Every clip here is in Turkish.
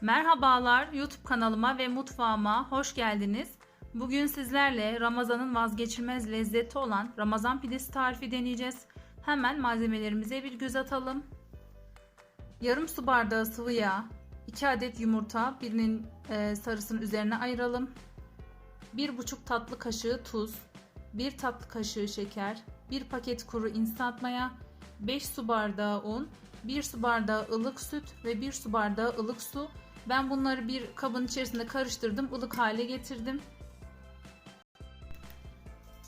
Merhabalar YouTube kanalıma ve mutfağıma hoş geldiniz. Bugün sizlerle Ramazan'ın vazgeçilmez lezzeti olan Ramazan pidesi tarifi deneyeceğiz. Hemen malzemelerimize bir göz atalım. Yarım su bardağı sıvı yağ, 2 adet yumurta, birinin e, sarısını üzerine ayıralım. 1,5 tatlı kaşığı tuz, 1 tatlı kaşığı şeker, 1 paket kuru instant maya, 5 su bardağı un, 1 su bardağı ılık süt ve 1 su bardağı ılık su. Ben bunları bir kabın içerisinde karıştırdım, ılık hale getirdim.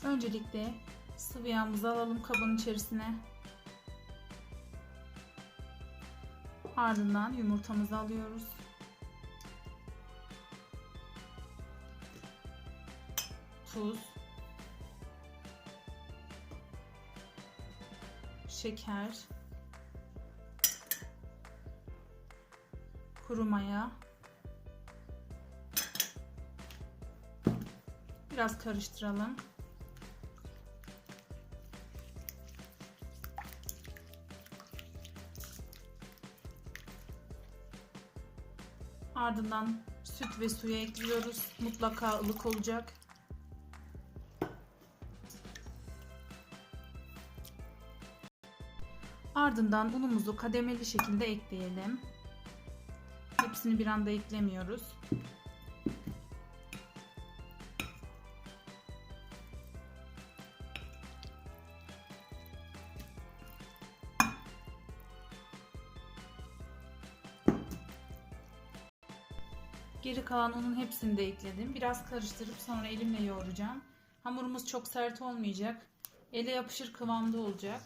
Öncelikle sıvı yağımızı alalım kabın içerisine. Ardından yumurtamızı alıyoruz. Tuz. Şeker. Kuru maya. Biraz karıştıralım. Ardından süt ve suyu ekliyoruz. Mutlaka ılık olacak. Ardından unumuzu kademeli şekilde ekleyelim. Hepsini bir anda eklemiyoruz. Geri kalan unun hepsini de ekledim. Biraz karıştırıp sonra elimle yoğuracağım. Hamurumuz çok sert olmayacak. Ele yapışır kıvamda olacak.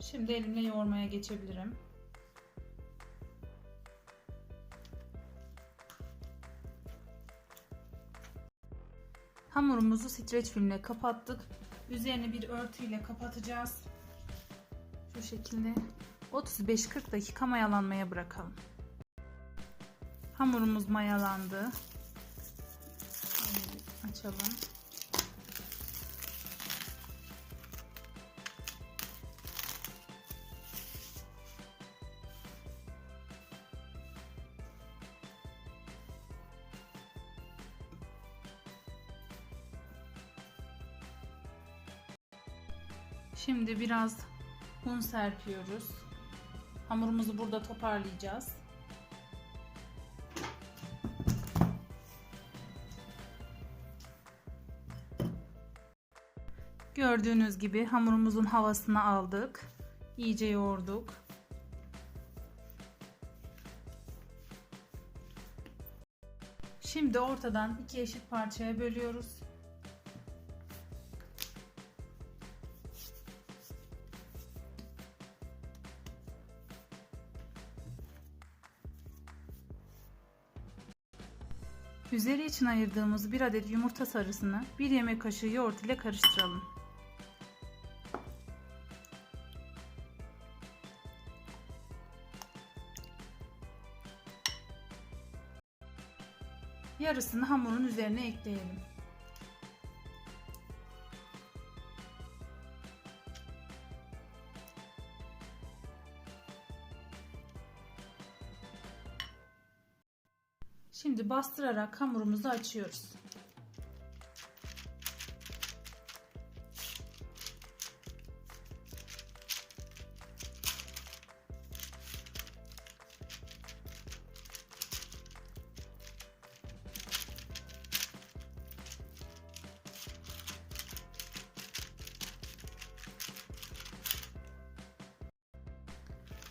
Şimdi elimle yoğurmaya geçebilirim. Hamurumuzu streç filmle kapattık. Üzerine bir örtüyle kapatacağız. Şu şekilde 35-40 dakika mayalanmaya bırakalım. Hamurumuz mayalandı. Şöyle açalım. Şimdi biraz un serpiyoruz. Hamurumuzu burada toparlayacağız. Gördüğünüz gibi hamurumuzun havasını aldık. İyice yoğurduk. Şimdi ortadan iki eşit parçaya bölüyoruz. Üzeri için ayırdığımız bir adet yumurta sarısını bir yemek kaşığı yoğurt ile karıştıralım. Yarısını hamurun üzerine ekleyelim. Şimdi bastırarak hamurumuzu açıyoruz.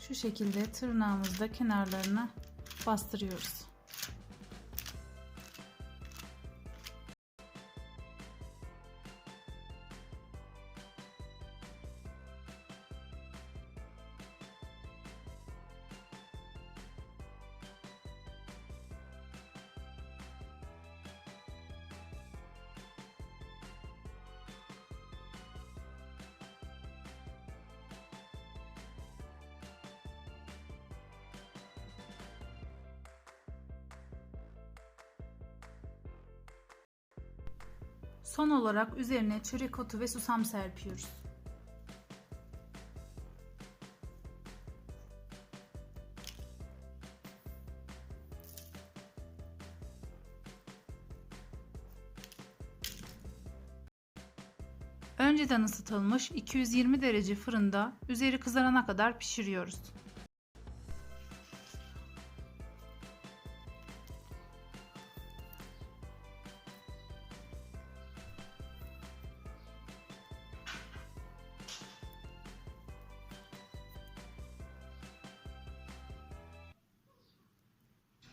Şu şekilde tırnağımızda kenarlarına bastırıyoruz. Son olarak üzerine çörek otu ve susam serpiyoruz. Önceden ısıtılmış 220 derece fırında üzeri kızarana kadar pişiriyoruz.